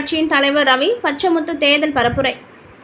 கட்சியின் தலைவர் ரவி பச்சமுத்து தேர்தல் பரப்புரை.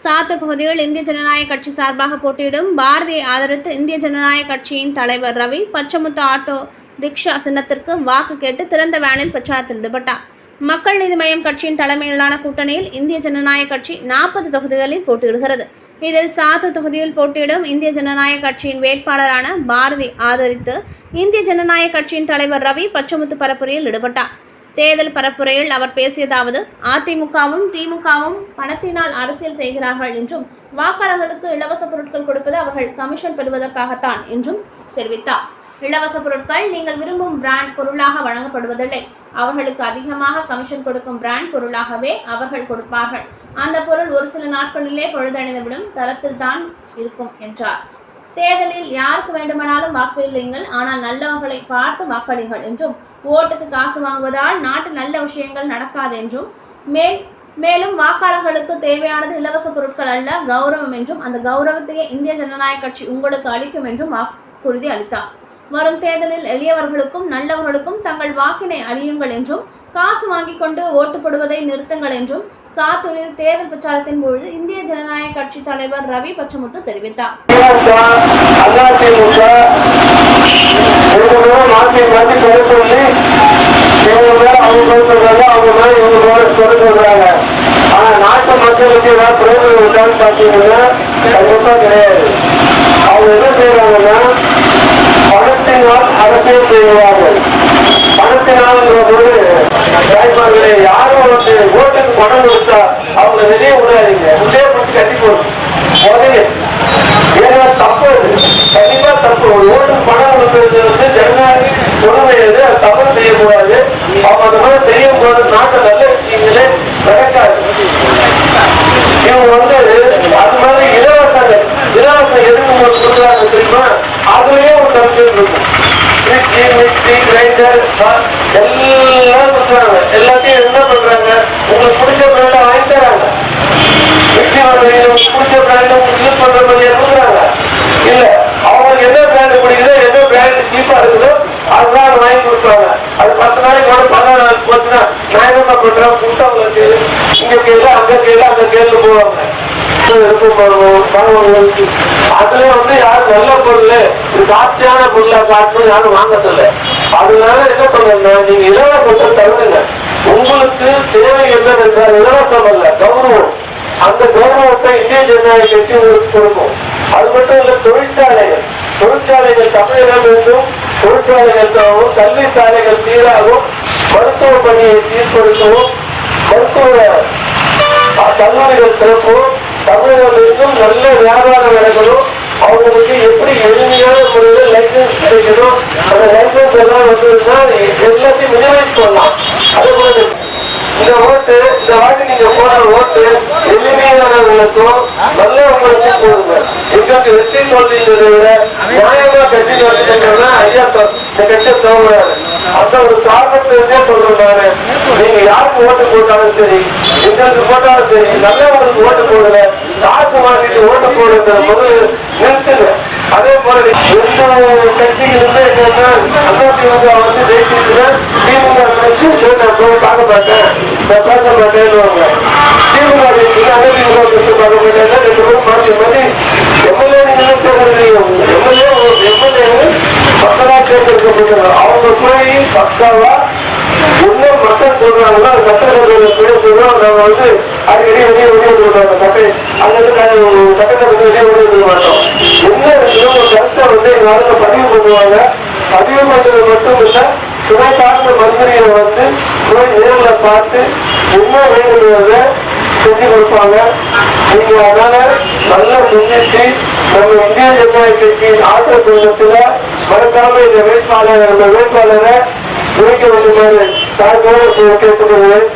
சாத்தூர் பகுதியில் இந்திய ஜனநாயக கட்சி சார்பாக போட்டியிடும் பாரதியை ஆதரித்து இந்திய ஜனநாயக கட்சியின் தலைவர் ரவி பச்சமுத்து ஆட்டோ ரிக்ஷா சின்னத்திற்கு வாக்கு கேட்டு திறந்த வேனில் பிரச்சாரத்தில் ஈடுபட்டார். மக்கள் நீதி மய்யம் கட்சியின் தலைமையிலான கூட்டணியில் இந்திய ஜனநாயக கட்சி நாற்பது தொகுதிகளில் போட்டியிடுகிறது. இதில் சாத்தூர் தொகுதியில் போட்டியிடும் இந்திய ஜனநாயக கட்சியின் வேட்பாளரான பாரதி ஆதரித்து இந்திய ஜனநாயக கட்சியின் தலைவர் ரவி பச்சமுத்து பரப்புரையில் ஈடுபட்டார். தேர்தல் பரப்புரையில் அவர் பேசியதாவது அதிமுகவும் திமுகவும் பணத்தினால் அரசியல் செய்கிறார்கள் என்றும் வாக்காளர்களுக்கு இலவச பொருட்கள் கொடுப்பது அவர்கள் கமிஷன் பெறுவதற்காகத்தான் என்றும் தெரிவித்தார். இலவச பொருட்கள் நீங்கள் விரும்பும் பிராண்ட் பொருளாக வழங்கப்படுவதில்லை. அவர்களுக்கு அதிகமாக கமிஷன் கொடுக்கும் பிராண்ட் பொருளாகவே அவர்கள் கொடுப்பார்கள். அந்த பொருள் ஒரு சில நாட்களிலே பொழுதடைந்துவிடும் தரத்தில் தான் இருக்கும் என்றார். தேர்தலில் யாருக்கு வேண்டுமானாலும் வாக்களியுங்கள் ஆனால் நல்லவர்களை பார்த்து வாக்களிங்கள் என்றும் ஓட்டுக்கு காசு வாங்குவதால் நாட்டு நல்ல விஷயங்கள் நடக்காது என்றும் மேல் மேலும் வாக்காளர்களுக்கு தேவையானது இலவச பொருட்கள் அல்ல கௌரவம் என்றும் அந்த கௌரவத்தையே இந்திய ஜனநாயக கட்சி உங்களுக்கு அளிக்கும் என்றும் வாக்குறுதி அளித்தார். வரும் தேர்தலில் எளியவர்களுக்கும் நல்லவர்களுக்கும் தங்கள் வாக்கினை அழியுங்கள் என்றும் காசு வாங்கிக் கொண்டு ஓட்டு போடுவதை நிறுத்துங்கள் என்றும் சாத்தூரில் தேர்தல் பிரச்சாரத்தின் பொழுது இந்திய ஜனநாயக கட்சி தலைவர் ரவி பச்சமுத்து தெரிவித்தார். அவங்க நாட்டு மக்களுக்கு ஏதாவது பிரயோஜனம் கிடையாது அவங்க என்ன செய்யறாங்கன்னா பணத்தினால் அரசியல் செய்வார்கள் பணத்தினால் பொழுது தாய்மார்களே யாரும் வந்து ஓட்டுக்கு பணம் கொடுத்தா அவங்க வெளியே விடாதீங்க. உள்ளே பிடிச்சி கட்டி போடும் முதல்ல ஏன்னா தப்பு கண்டிப்பா தப்பு. ஒரு ஓட்டு பணம் கொடுக்கறது வந்து ஜனநாயக உரிமை தவறு செய்யக்கூடாது. அவங்க அந்த மாதிரி செய்யும் போது நாட்டு நல்ல விஷயங்களே நடக்காது இவங்க வந்து அது மாதிரி இலவசங்கள் இலவசம் எதுக்கு உங்களுக்கு கொடுக்குறாங்க தெரியுமா அதுலயே ஒரு கருத்து இருக்கும் எல்லாம் கொடுக்குறாங்க எல்லாத்தையும் என்ன பண்றாங்க உங்களுக்கு பிடிச்ச பிராண்டை வாங்கி தராங்க மிக்சி வாங்குறீங்க உங்களுக்கு பிடிச்ச பிராண்ட் உங்களுக்கு யூஸ் பண்ற மாதிரி கொடுக்குறாங்க இல்ல அவங்களுக்கு எந்த பிராண்ட் பிடிக்குதோ எந்த பிராண்ட் சீப்பா இருக்குதோ அதுதான் வாங்கி கொடுக்குறாங்க அது பத்து நாளைக்கு கூட பதினாறு நாளைக்கு போச்சுன்னா நான் என்ன பண்றேன் கூட்டவங்களுக்கு இங்க கேளு அங்க கேளு அங்க கேளு போவாங்க அதுல வந்து யாரும் நல்ல பொருள் இது காட்சியான பொருளை காட்டணும் யாரும் வாங்கதில்ல அதனால என்ன சொல்றேன்னா நீங்க இலவசத்தை தருங்க உங்களுக்கு தேவை என்ன என்னவென்றால் இலவசம் அல்ல கௌரவம். அந்த கௌரவத்தை இந்திய ஜனநாயக கட்சி உங்களுக்கு கொடுக்கும். அது மட்டும் இல்ல தொழிற்சாலைகள். தொழிற்சாலைகள் தமிழகம் என்றும் தொழிற்சாலைகளுக்காகவும் கல்வி சாலைகள் சீராகவும் மருத்துவ பணியை சீர்படுத்தவும் மருத்துவ கல்லூரிகள் திறப்பும் தமிழகத்திற்கும் நல்ல வியாபாரம் நடக்கணும் அவங்களுக்கு எப்படி எளிமையான முறையில் லைசன்ஸ் கிடைக்கணும்? அந்த லைசன்ஸ் எல்லாம் வந்ததுன்னா எல்லாத்தையும் மினிமைஸ் பண்ணலாம். அதே போல இந்த ஓட்டு இந்த வாட்டி நீங்க போடுற ஓட்டு எளிமையானவங்களுக்கும் நல்லவங்களுக்கும் போடுங்க எங்களுக்கு வெற்றி தோல்வின்றதை விட நியாயமா கட்சி நடத்திட்டோம்னா ஐயா சொ- இந்த அந்த ஒரு காரணத்தை வச்சே சொல்றேன் நீங்க யாருக்கு ஓட்டு போட்டாலும் சரி எங்களுக்கு போட்டாலும் சரி நல்லவங்களுக்கு ஓட்டு போடுங்க காசு வாங்கிட்டு ஓட்டு போடுங்க முதல்ல நிறுத்துங்க. அதே போல எந்த கட்சியிலிருந்து என்னன்னா அதிமுக வந்து ஜெயிச்சிருக்கிறேன் திமுக கட்சி நான் போய் பார்க்க மாட்டேன் நான் பேச மாட்டேன்னு திமுக ஜெயிச்சு அதிமுக கட்சி பார்க்க மாட்டேன் ரெண்டு பேரும் மாற்றி மாற்றி எம்எல்ஏ நீங்க எம்எல்ஏ எம்எல்ஏ இன்னும் மக்கள் சொல்றாங்களோ? சட்டசபையில பேர் சொல்றோம். நாங்க வந்து அடிக்கடி வெளியே வெளியே விடுவோம் சட்டை அல்லது சட்டசபை வெளியே வெளியே மாட்டோம் என்ன ஒரு கருத்தை வந்து எங்க வந்து பதிவு பண்ணுவாங்க. பதிவு பண்றது மட்டும் இல்ல துணை சார்ந்த மந்திரியை வந்து போய் பார்த்து என்ன வேண்டுகிறத செஞ்சு கொடுப்பாங்க. நீங்க அதனால நல்லா சிந்திச்சு நம்ம இந்திய ஜனநாயக ஆற்றல் குழுமத்துல மறக்காம இந்த வேட்பாளர் நம்ம வேட்பாளரை குறிக்க வேண்டுமாறு தாழ்மையோடு கேட்டுக்கொள்வேன்